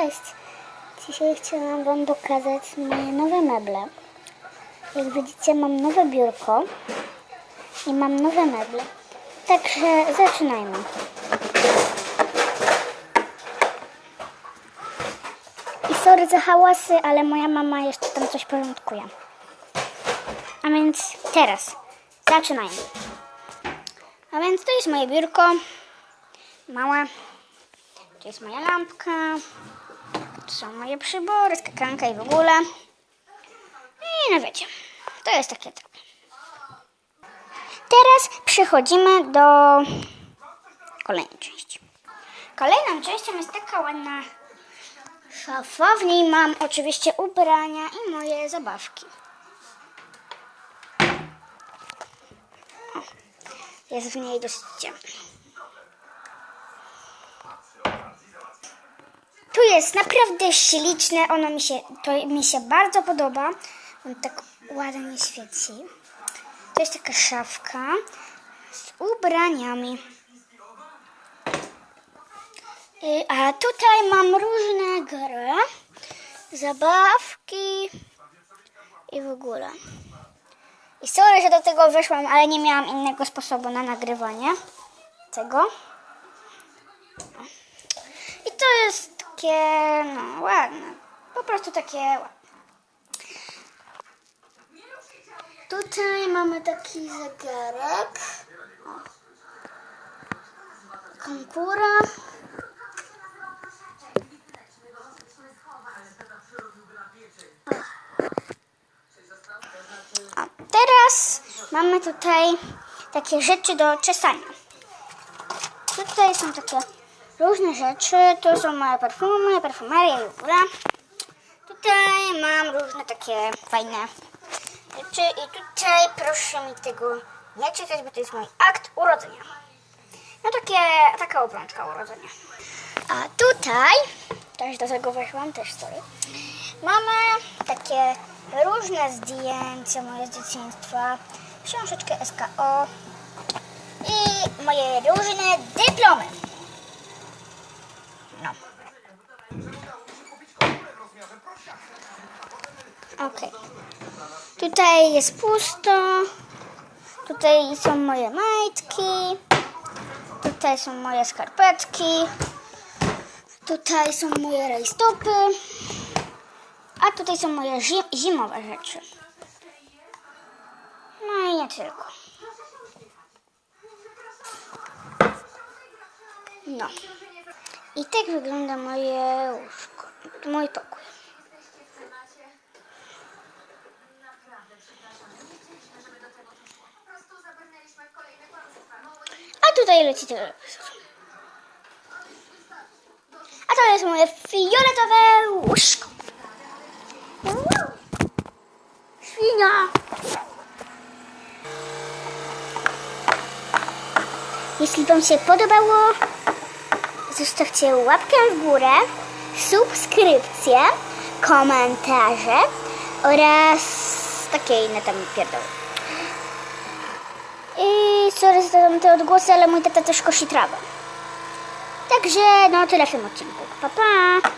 Cześć! Dzisiaj chciałam Wam pokazać moje nowe meble. Jak widzicie, mam nowe biurko i mam nowe meble. Także zaczynajmy. I sorry za hałasy, ale moja mama jeszcze tam coś porządkuje. A więc teraz zaczynajmy. A więc to jest moje biurko. Małe. Tu jest moja lampka. Są moje przybory, skakanka i w ogóle. I no wiecie, to jest takie trochę. Teraz przechodzimy do kolejnej części. Kolejną częścią jest taka ładna szafa. W niej mam oczywiście ubrania i moje zabawki. Jest w niej dosyć ciemno. Tu jest naprawdę śliczne, ono mi się, to mi się bardzo podoba. On tak ładnie świeci. To jest taka szafka z ubraniami. Y, A tutaj mam różne gry, zabawki i w ogóle. I sorry, że do tego wyszłam, ale nie miałam innego sposobu na nagrywanie tego. I to jest takie, no ładne. Po prostu takie ładne. Tutaj mamy taki zegarek. O. Kankura. A teraz mamy tutaj takie rzeczy do czesania. Tutaj są takie różne rzeczy. Tu są moje perfumy, perfumeria i w ogóle. Tutaj mam różne takie fajne rzeczy i tutaj proszę mi tego nie czytać, bo to jest mój akt urodzenia. No takie, taka obrączka urodzenia. A tutaj, też do tego weszłam, też sorry, mamy takie różne zdjęcia moje z dzieciństwa, książeczkę SKO i moje różne dyplomy. No. Okej. Tutaj jest pusto. Tutaj są moje majtki. Tutaj są moje skarpetki. Tutaj są moje rajstopy. A tutaj są moje zi- zimowe rzeczy. No i nie tylko. No. I tak wygląda moje łóżko, mój pokój. A tutaj leci telewizor. A to jest moje fioletowe łóżko. Świnia. Jeśli Wam się podobało, zostawcie łapkę w górę, subskrypcję, komentarze oraz takie inne tam pierdoły. I sorry za te odgłosy, ale mój tata też kosi trawę. Także no tyle w tym odcinku. Pa, pa!